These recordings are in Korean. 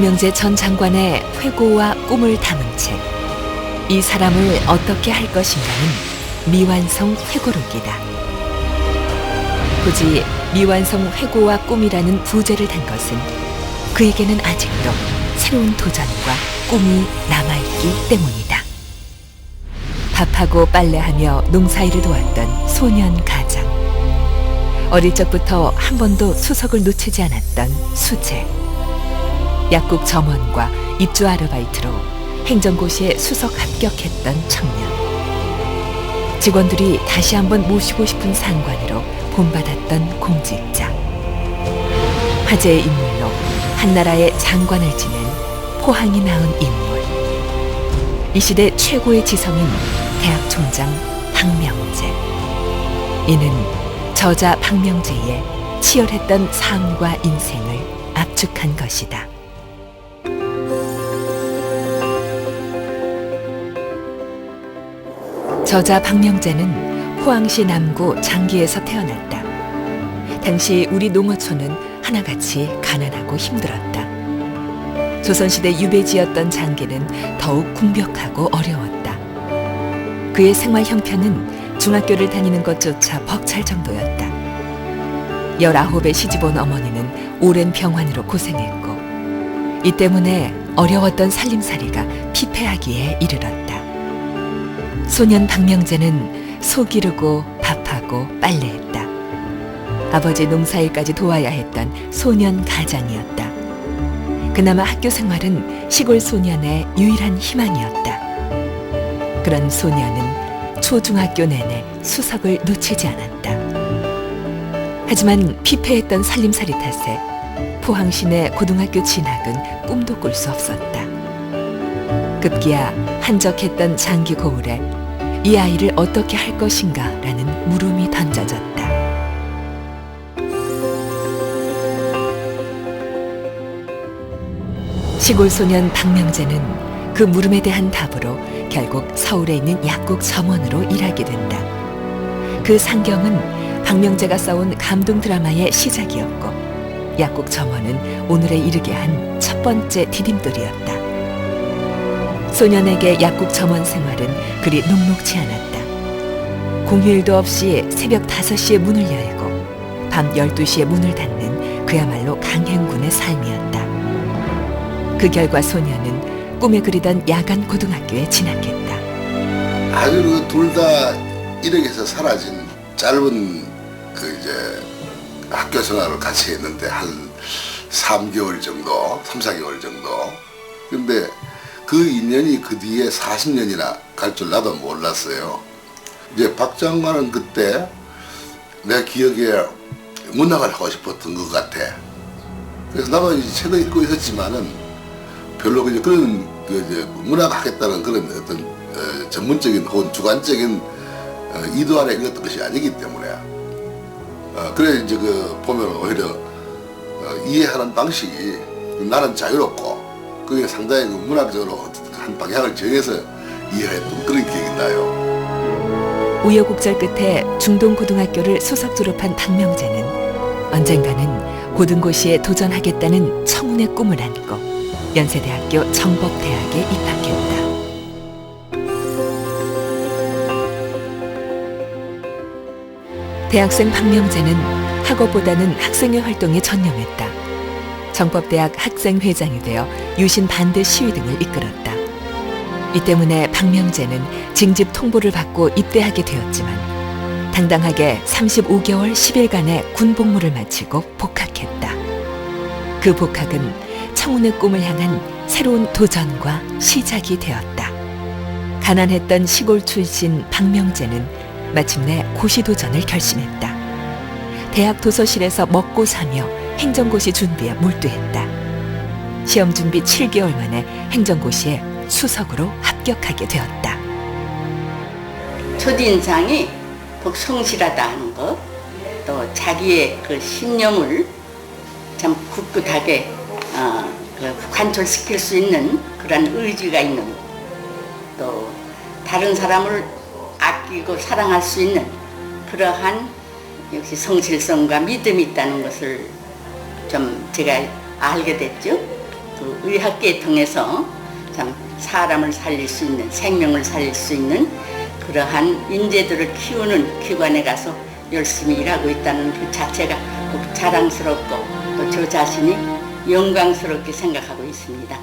박명재 전 장관의 회고와 꿈을 담은 책. 이 사람을 어떻게 할 것인가는 미완성 회고록이다. 굳이 미완성 회고와 꿈이라는 부제를 단 것은 그에게는 아직도 새로운 도전과 꿈이 남아있기 때문이다. 밥하고 빨래하며 농사일을 도왔던 소년 가장. 어릴 적부터 한 번도 수석을 놓치지 않았던 수재. 약국 점원과 입주 아르바이트로 행정고시에 수석 합격했던 청년. 직원들이 다시 한번 모시고 싶은 상관으로 본받았던 공직자. 화제의 인물로 한나라의 장관을 지낸 포항이 낳은 인물. 이 시대 최고의 지성인 대학 총장 박명재. 이는 저자 박명재의 치열했던 삶과 인생을 압축한 것이다. 저자 박명재는 포항시 남구 장기에서 태어났다. 당시 우리 농어촌은 하나같이 가난하고 힘들었다. 조선시대 유배지였던 장기는 더욱 궁벽하고 어려웠다. 그의 생활 형편은 중학교를 다니는 것조차 벅찰 정도였다. 열아홉에 시집온 어머니는 오랜 병환으로 고생했고 이 때문에 어려웠던 살림살이가 피폐하기에 이르렀다. 소년 박명재는 소 기르고 밥하고 빨래했다. 아버지 농사일까지 도와야 했던 소년 가장이었다. 그나마 학교 생활은 시골 소년의 유일한 희망이었다. 그런 소년은 초중학교 내내 수석을 놓치지 않았다. 하지만 피폐했던 살림살이 탓에 포항시 내 고등학교 진학은 꿈도 꿀 수 없었다. 급기야 한적했던 장기 고을에 이 아이를 어떻게 할 것인가 라는 물음이 던져졌다. 시골 소년 박명재는 그 물음에 대한 답으로 결국 서울에 있는 약국 점원으로 일하게 된다. 그 상경은 박명재가 써온 감동 드라마의 시작이었고 약국 점원은 오늘에 이르게 한 첫 번째 디딤돌이었다. 소년에게 약국 점원 생활은 그리 녹록지 않았다. 공휴일도 없이 새벽 5시에 문을 열고 밤 12시에 문을 닫는 그야말로 강행군의 삶이었다. 그 결과 소년은 꿈에 그리던 야간 고등학교에 진학했다. 아주 그 둘다 일역에서 사라진 짧은 그 이제 학교 생활을 같이 했는데 한 3개월 정도, 3, 4개월 정도. 근데 그 인연이 그 뒤에 40년이나 갈 줄 나도 몰랐어요. 이제 박 장관은 그때 내 기억에 문학을 하고 싶었던 것 같아. 그래서 나도 이제 책을 읽고 있었지만은 별로 그냥 그런 그 이제 문학 하겠다는 그런 어떤 어, 전문적인 혹은 주관적인 어, 이도 안에 읽었던 것이 아니기 때문에 어, 그래 이제 그 보면 오히려 어, 이해하는 방식이 나는 자유롭고 그게 상당히 그 문학적으로 한 방향을 정해서 이해했던 그런 기억이 나요. 우여곡절 끝에 중동고등학교를 수석 졸업한 박명재는 언젠가는 고등고시에 도전하겠다는 청운의 꿈을 안고 연세대학교 정법대학에 입학했다. 대학생 박명재는 학업보다는 학생회 활동에 전념했다. 정법대학 학생회장이 되어 유신 반대 시위 등을 이끌었다. 이 때문에 박명재는 징집 통보를 받고 입대하게 되었지만 당당하게 35개월 10일간의 군 복무를 마치고 복학했다. 그 복학은 청운의 꿈을 향한 새로운 도전과 시작이 되었다. 가난했던 시골 출신 박명재는 마침내 고시 도전을 결심했다. 대학 도서실에서 먹고 사며 행정고시 준비에 몰두했다. 시험 준비 7개월 만에 행정고시에 수석으로 합격하게 되었다. 첫인상이 더욱 성실하다는 것, 또 자기의 그 신념을 참 굳굳하게 어, 그 관철시킬 수 있는 그런 의지가 있는 또 다른 사람을 아끼고 사랑할 수 있는 그러한 역시 성실성과 믿음이 있다는 것을 좀 제가 알게 됐죠. 그 의학계 통해서 참 사람을 살릴 수 있는 생명을 살릴 수 있는 그러한 인재들을 키우는 기관에 가서 열심히 일하고 있다는 그 자체가 꼭 자랑스럽고 또 저 자신이 영광스럽게 생각하고 있습니다.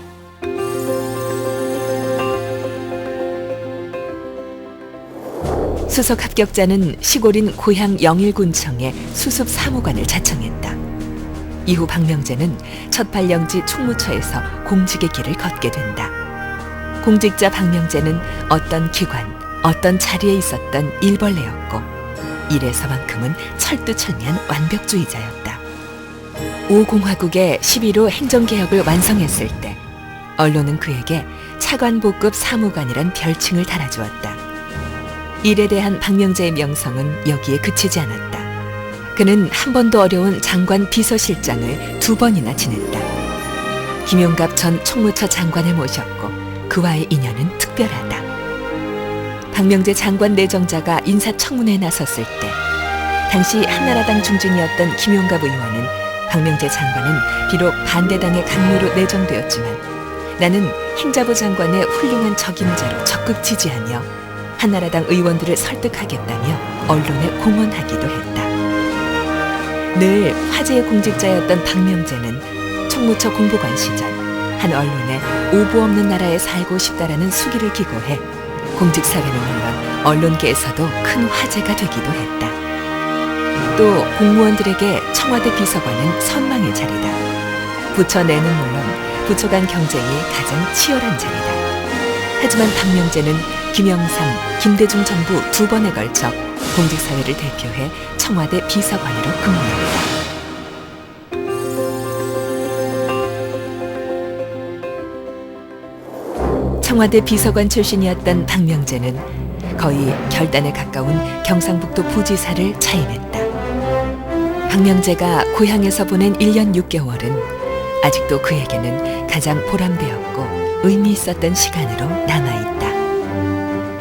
수석 합격자는 시골인 고향 영일군청에 수습 사무관을 자청했다. 이후 박명재는 첫 발령지 총무처에서 공직의 길을 걷게 된다. 공직자 박명재는 어떤 기관, 어떤 자리에 있었던 일벌레였고 일에서만큼은 철두철미한 완벽주의자였다. 오공화국의 11호 행정개혁을 완성했을 때 언론은 그에게 차관보급 사무관이란 별칭을 달아주었다. 일에 대한 박명재의 명성은 여기에 그치지 않았다. 그는 한 번도 어려운 장관 비서실장을 두 번이나 지냈다. 김용갑 전 총무처 장관을 모셨고 그와의 인연은 특별하다. 박명재 장관 내정자가 인사청문회에 나섰을 때 당시 한나라당 중진이었던 김용갑 의원은 박명재 장관은 비록 반대당의 강요로 내정되었지만 나는 행자부 장관의 훌륭한 적임자로 적극 지지하며 한나라당 의원들을 설득하겠다며 언론에 공언하기도 했다. 늘 화제의 공직자였던 박명재는 총무처 공보관 시절 한 언론에 오보 없는 나라에 살고 싶다라는 수기를 기고해 공직 사회는 물론 언론계에서도 큰 화제가 되기도 했다. 또 공무원들에게 청와대 비서관은 선망의 자리다. 부처 내는 물론 부처 간 경쟁이 가장 치열한 자리다. 하지만 박명재는 김영삼, 김대중 정부 두 번에 걸쳐 공직사회를 대표해 청와대 비서관으로 근무했다. 청와대 비서관 출신이었던 박명재는 거의 결단에 가까운 경상북도 부지사를 차임했다. 박명재가 고향에서 보낸 1년 6개월은 아직도 그에게는 가장 보람되었고 의미 있었던 시간으로 남아있다.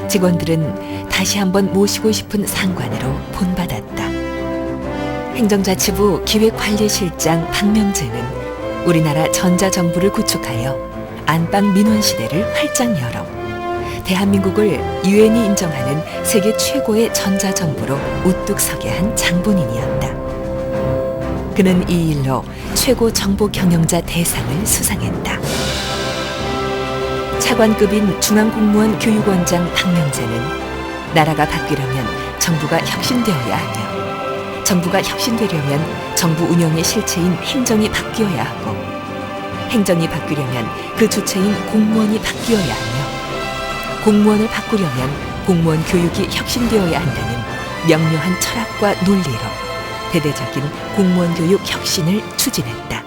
직원들은 다시 한번 모시고 싶은 상관으로 본받았다. 행정자치부 기획관리실장 박명재는 우리나라 전자정부를 구축하여 안방 민원 시대를 활짝 열어 대한민국을 유엔이 인정하는 세계 최고의 전자정부로 우뚝 서게 한 장본인이었다. 그는 이 일로 최고 정보 경영자 대상을 수상했다. 차관급인 중앙공무원 교육원장 박명재는 나라가 바뀌려면 정부가 혁신되어야 하며 정부가 혁신되려면 정부 운영의 실체인 행정이 바뀌어야 하고 행정이 바뀌려면 그 주체인 공무원이 바뀌어야 하며 공무원을 바꾸려면 공무원 교육이 혁신되어야 한다는 명료한 철학과 논리로 대대적인 공무원 교육 혁신을 추진했다.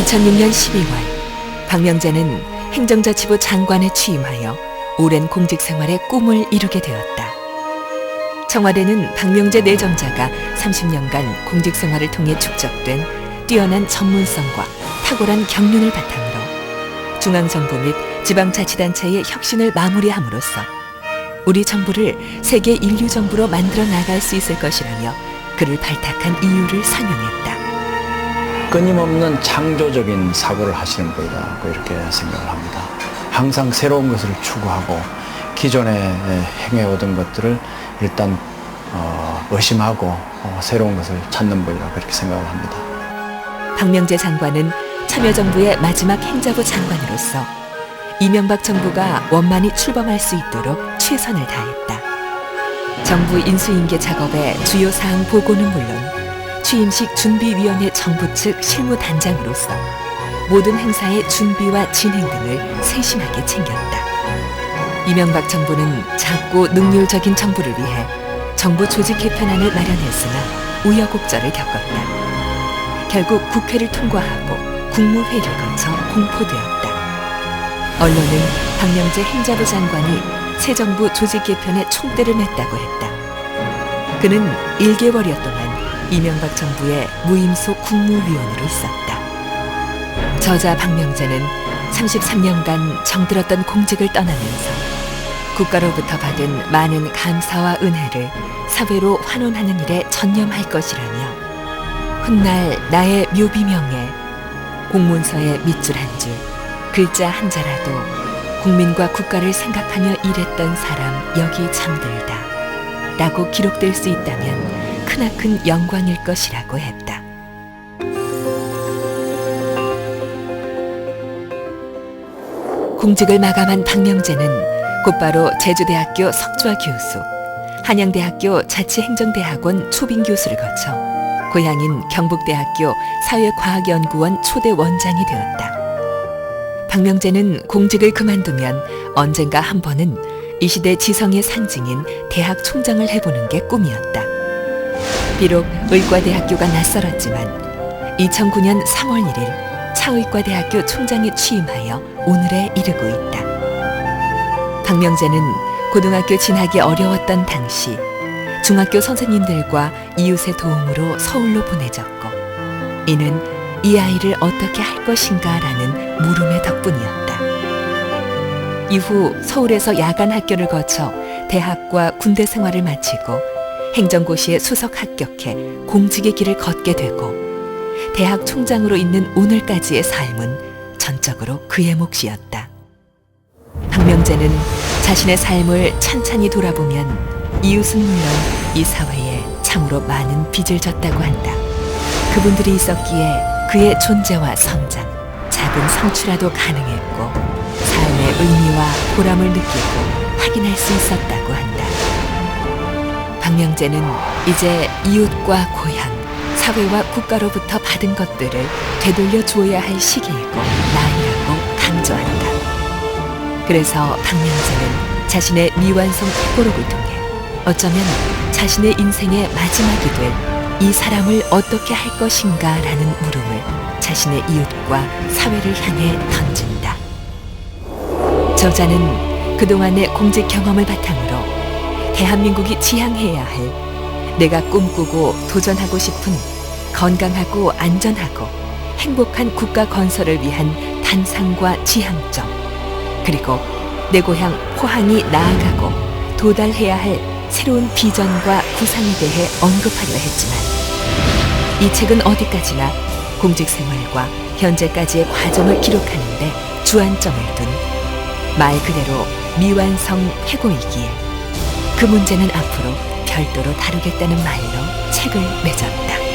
2006년 12월 박명재는 행정자치부 장관에 취임하여 오랜 공직 생활의 꿈을 이루게 되었다. 청와대는 박명재 내정자가 30년간 공직 생활을 통해 축적된 뛰어난 전문성과 탁월한 경륜을 바탕으로 중앙정부 및 지방자치단체의 혁신을 마무리함으로써 우리 정부를 세계 인류 정부로 만들어 나갈 수 있을 것이라며 그를 발탁한 이유를 설명했다. 끊임없는 창조적인 사고를 하시는 분이라고 이렇게 생각을 합니다. 항상 새로운 것을 추구하고 기존에 행해오던 것들을 일단 어, 의심하고 어, 새로운 것을 찾는 분이라고 이렇게 생각을 합니다. 박명재 장관은 참여정부의 마지막 행자부 장관으로서 이명박 정부가 원만히 출범할 수 있도록 최선을 다했다. 정부 인수인계 작업의 주요 사항 보고는 물론 취임식 준비위원회 정부 측 실무단장으로서 모든 행사의 준비와 진행 등을 세심하게 챙겼다. 이명박 정부는 작고 능률적인 정부를 위해 정부 조직 개편안을 마련했으나 우여곡절을 겪었다. 결국 국회를 통과하고 국무회의를 거쳐 공포되었다. 언론은 박명재 행자부 장관이 새 정부 조직 개편에 총대를 맸다고 했다. 그는 1개월여 동안 이명박 정부의 무임소 국무위원으로 있었다. 저자 박명재는 33년간 정들었던 공직을 떠나면서 국가로부터 받은 많은 감사와 은혜를 사회로 환원하는 일에 전념할 것이라며 훗날 나의 묘비명에 공문서에 밑줄 한 줄, 글자 한 자라도 국민과 국가를 생각하며 일했던 사람 여기 잠들다 라고 기록될 수 있다면 크나큰 영광일 것이라고 했다. 공직을 마감한 박명재는 곧바로 제주대학교 석좌 교수, 한양대학교 자치행정대학원 초빙 교수를 거쳐 고향인 경북대학교 사회과학연구원 초대 원장이 되었다. 박명재는 공직을 그만두면 언젠가 한 번은 이 시대 지성의 상징인 대학 총장을 해보는 게 꿈이었다. 비록 의과대학교가 낯설었지만 2009년 3월 1일 차의과대학교 총장에 취임하여 오늘에 이르고 있다. 박명재는 고등학교 진학이 어려웠던 당시 중학교 선생님들과 이웃의 도움으로 서울로 보내졌고 이는 이 아이를 어떻게 할 것인가라는 물음의 덕분이었다. 이후 서울에서 야간 학교를 거쳐 대학과 군대 생활을 마치고 행정고시에 수석 합격해 공직의 길을 걷게 되고 대학 총장으로 있는 오늘까지의 삶은 전적으로 그의 몫이었다. 박명재는 자신의 삶을 찬찬히 돌아보면 이웃은 물론 이 사회에 참으로 많은 빚을 졌다고 한다. 그분들이 있었기에 그의 존재와 성장, 작은 성취라도 가능했고 삶의 의미와 보람을 느끼고 확인할 수 있었다고 한다. 박명재는 이제 이웃과 고향, 사회와 국가로부터 받은 것들을 되돌려 주어야 할 시기이고 나이라고 강조한다. 그래서 박명재는 자신의 미완성 회고록을 통해 어쩌면 자신의 인생의 마지막이 될 이 사람을 어떻게 할 것인가라는 물음을 자신의 이웃과 사회를 향해 던진다. 저자는 그동안의 공직 경험을 바탕으로 대한민국이 지향해야 할 내가 꿈꾸고 도전하고 싶은 건강하고 안전하고 행복한 국가 건설을 위한 단상과 지향점 그리고 내 고향 포항이 나아가고 도달해야 할 새로운 비전과 구상에 대해 언급하려 했지만 이 책은 어디까지나 공직 생활과 현재까지의 과정을 기록하는데 주안점을 둔 말 그대로 미완성 회고이기에 그 문제는 앞으로 별도로 다루겠다는 말로 책을 맺었다.